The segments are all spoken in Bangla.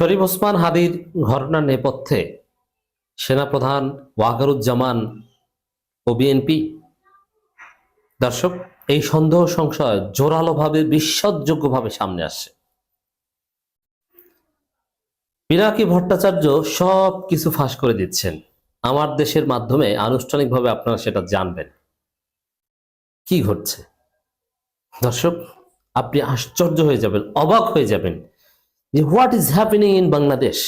শরীফ ওসমান হাদির ঘটনার নেপথ্যে সেনাপ্রধান ওয়াকারুজ্জামান ও বিএনপি। দর্শক, এই সন্দেহ সংশয় জোরালোভাবে বিশ্বাসযোগ্যভাবে সামনে আসছে। পিনাকি ভট্টাচার্য সব কিছু ফাঁস করে দিচ্ছেন। আমার দেশের মাধ্যমে আনুষ্ঠানিকভাবে আপনারা সেটা জানবেন। কি ঘটছে? দর্শক, আপনি আশ্চর্য হয়ে যাবেন, অবাক হয়ে যাবেন। যে what is happening in Bangladesh?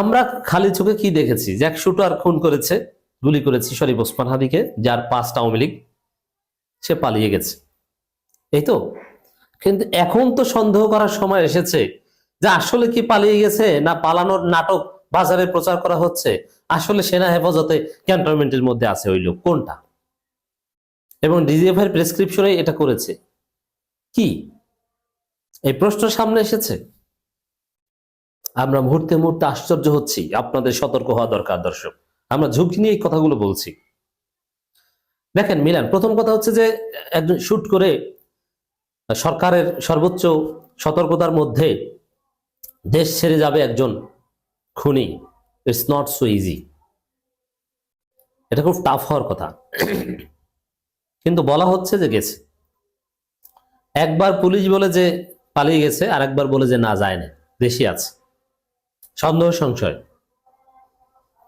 আমরা খালি চোখে কি দেখেছি? যে এক শুটার খুন করেছে, গুলি করেছে শরীফ ওসমান হাদিকে যার পাঁচটা আওয়ামী লীগ, সে পালিয়ে গেছে। এই তো? কিন্তু এখন তো সন্দেহ করার সময় এসেছে যে আসলে কি পালিয়ে গেছে, না পালানোর নাটক বাজারে প্রচার করা হচ্ছে? আসলে সেনা হেফাজতে ক্যান্টনমেন্টের মধ্যে আছে ওই লোক। কোনটা? এবং ডিজিএফ এর প্রেসক্রিপশনে এটা করেছে। কি? এই প্রশ্ন সামনে এসেছে। আমরা মুহূর্তে মুহূর্তে আশ্চর্য হচ্ছি, আপনাদের সতর্ক হওয়া দরকার, দর্শক। আমরা ঝুঁকি নিয়ে এই কথাগুলো বলছি। দেখেন মিলান, প্রথম কথা হচ্ছে যে, একজন শুট করে সরকারের সর্বোচ্চ সতর্কতার মধ্যে দেশ ছেড়ে যাবে একজন খুনি। ইটস নট সো ইজি এটা খুব টাফ হওয়ার কথা। কিন্তু বলা হচ্ছে যে গেছে। একবার পুলিশ বলে যে পালিয়ে গেছে আর একবার বলে যে না যায় না দেশে আছে। সন্দেহ, সংশয়।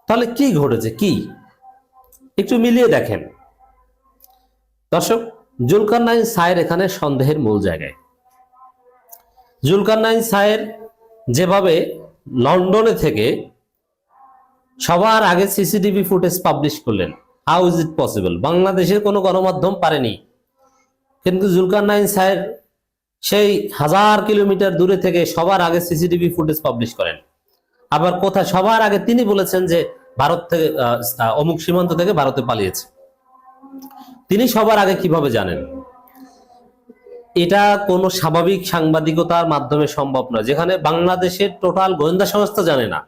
তাহলে কি ঘটেছে? কি? একটু মিলিয়ে দেখেন। দর্শক জুলকার নাইন সায়ের এখানে সন্দেহের মূল জায়গায়। জুলকার নাইন সায়ের যেভাবে লন্ডনে থেকে সবার আগে সিসিটিভি ফুটেজ পাবলিশ করলেন, হাউ ইজ ইট পসিবল? বাংলাদেশের কোনো গণমাধ্যম পারেনি। কিন্তু জুলকার নাইন সাহেব সেই হাজার কিলোমিটার দূরে থেকে সবার আগে সিসিটিভি ফুটেজ পাবলিশ করেন। আবার কোথায় সবার আগে তিনি বলেছেন যে ভারত থেকে অমুক সীমান্ত থেকে ভারতে পালিয়েছে। তিনি সবার আগে কীভাবে জানেন? এটা কোনো স্বাভাবিক সাংবাদিকতার মাধ্যমে সম্ভব নয়, যেখানে বাংলাদেশের টোটাল গোয়েন্দা সংস্থা জানে না,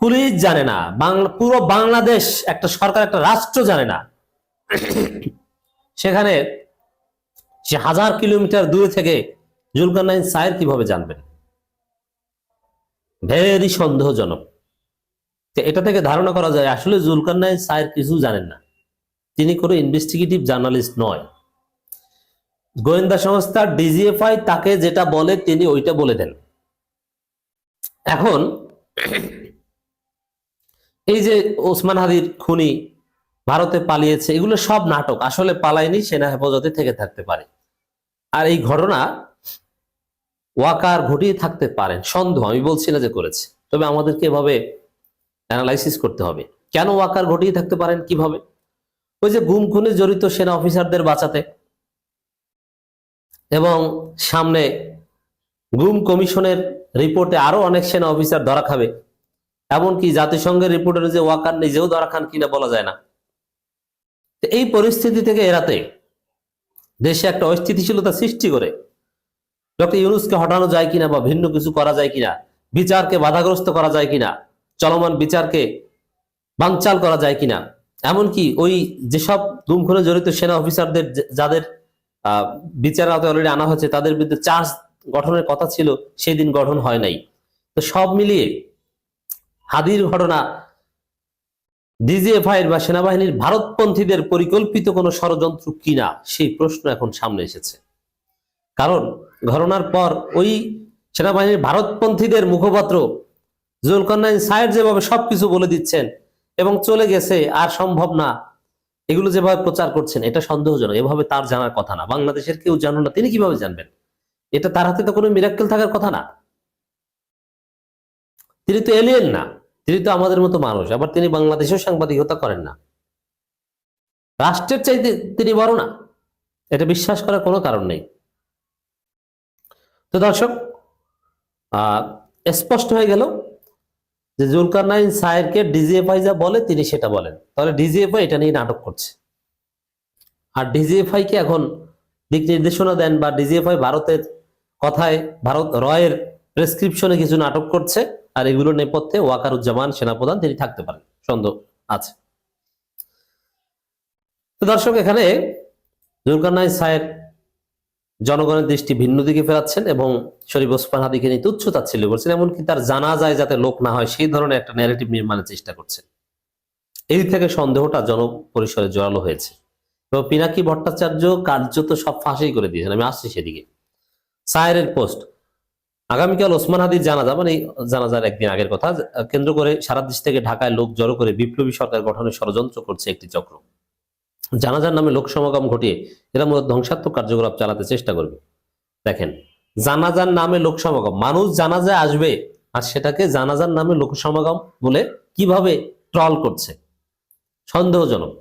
পুলিশ জানে না পুরো বাংলাদেশ, একটা সরকার, একটা রাষ্ট্র জানে না। সেখানে সে হাজার কিলোমিটার দূরে থেকে জুলকার নাইন সায়ের কীভাবে জানবেন? ভেরি সন্দেহজনক। এটা থেকে ধারণা করা যায়, আসলে জুলকার নাইন সায়ের কিছু জানেন না। তিনি কোনো ইনভেস্টিগেটিভ জার্নালিস্ট নয়। গোয়েন্দা সংস্থা ডিজিএফআই তাকে যেটা বলে, তিনি ওইটা বলে দেন। এখন, এই যে ওসমান হাদির খুনি ভারতে পালিয়েছে, এগুলো সব নাটক। আসলে পালায়নি, সেনা হেফাজতে থেকে থাকতে পারে। আর এই ঘটনা ওয়াকার ঘটিয়ে থাকতে পারেন সন্দেহ, আমি বলছি না যে করেছে। তবে আমাদেরকে এভাবে অ্যানালাইসিস করতে হবে। কেন ওয়াকার ঘটিয়ে থাকতে পারেন? কীভাবে? ওই যে গুম খুনে জড়িত সেনা অফিসারদের বাঁচাতে এবং সামনে গুম কমিশনের রিপোর্টে আরও অনেক সেনা অফিসার ধরা খাবে। এমনকি জাতিসংঘের রিপোর্টের যে ওয়াকার নিজেও ধরা খান কিনা বলা যায় না। এই পরিস্থিতি থেকে এড়াতে দেশে একটা অস্থিতিশীলতা সৃষ্টি করে। ডক্টর ইউনুসকে হটানো যায় কিনা বা ভিন্ন কিছু করা যায় কিনা, বিচারকে বাধাগ্রস্ত করা যায় কিনা, চলমান বিচারকে বানচাল করা যায় কিনা, এমনকি ওই যেসব গুম খুনে জড়িত সেনা অফিসারদের যাদের বিচার আওতায় অলরেডি আনা হয়েছে, তাদের বিরুদ্ধে চার্জ গঠনের কথা ছিল, সেই দিন গঠন হয় নাই। তো সব মিলিয়ে হাদির ঘটনা ডিজিএফআই বা সেনাবাহিনীর ভারতপন্থীদের পরিকল্পিত কোনো ষড়যন্ত্র কিনা, সেই প্রশ্ন এখন সামনে এসেছে। কারণ ঘটনার পর ওই সেনাবাহিনীর ভারতপন্থীদের মুখপাত্র জুলকান্নাইন সায়ের যেভাবে সবকিছু বলে দিচ্ছেন এবং চলে গেছে, আর সম্ভব না, এগুলো যেভাবে প্রচার করছেন, এটা সন্দেহজনক। এভাবে তার জানার কথা না। বাংলাদেশের কেউ জানো না, তিনি কীভাবে জানবেন? এটা তার হাতে তো কোনো মিরাক্কেল থাকার কথা না। তিনি তো এলিয়েন না। তিনি তো আমাদের মতো মানুষ, আবার তিনি বাংলাদেশেও সাংবাদিকতা করেন না। রাষ্ট্রের চাইতে তিনি বড় না, এটা বিশ্বাস করার কোনো কারণ নেই। তো দর্শক স্পষ্ট হয়ে গেল যে জুলকার নাইন সায়েরকে ডিজিএফআই যা বলে, তিনি সেটা বলেন। তাহলে ডিজিএফআই এটা নিয়ে নাটক করছে। আর ডিজিএফআই কে এখন দিক নির্দেশনা দেন বা ডিজিএফআই ভারতের কথায়, ভারত রয়ের প্রেসক্রিপশনে কিছু নাটক করছে। আর এগুলোর নেপথ্যে ওয়াকারুজ্জামান সেনাপ্রধান তিনি থাকতে পারেন। সন্দেহ আছে। তো দর্শক, এখানে নাইন সায়ের জনগণের দৃষ্টি ভিন্ন দিকে ফেরাচ্ছেন এবং শরীফ ওসমান হাদিকে নিয়ে তুচ্ছ তাচ্ছিল্য করছেন, এমনকি তার জানা যায় যাতে লোক না হয় সেই ধরনের একটা ন্যারেটিভ নির্মাণের চেষ্টা করছেন। এই থেকে সন্দেহটা জনপরিসরে জড়ালো হয়েছে। এবং পিনাকি ভট্টাচার্য কার্যত সব ফাঁসেই করে দিয়েছেন। আমি আসছি সেদিকে। সায়ের পোস্ট আগামীকাল ওসমান হাদির জানাজা মানে জানাজার একদিন আগের কথা, কেন্দ্র করে সারা দেশ থেকে ঢাকায় লোক জড়ো করে বিপ্লবী সরকার গঠনের ষড়যন্ত্র করছে একটি চক্র। জানাজার নামে লোক সমাগম ঘটিয়ে এরা মূলত ধ্বংসাত্মক কার্যকলাপ চালাতে চেষ্টা করবে। দেখেন, জানাজার নামে লোক সমাগম, মানুষ জানাজায় আসবে আর সেটাকে জানাজার নামে লোক সমাগম বলে কীভাবে ট্রল করছে? সন্দেহজনক।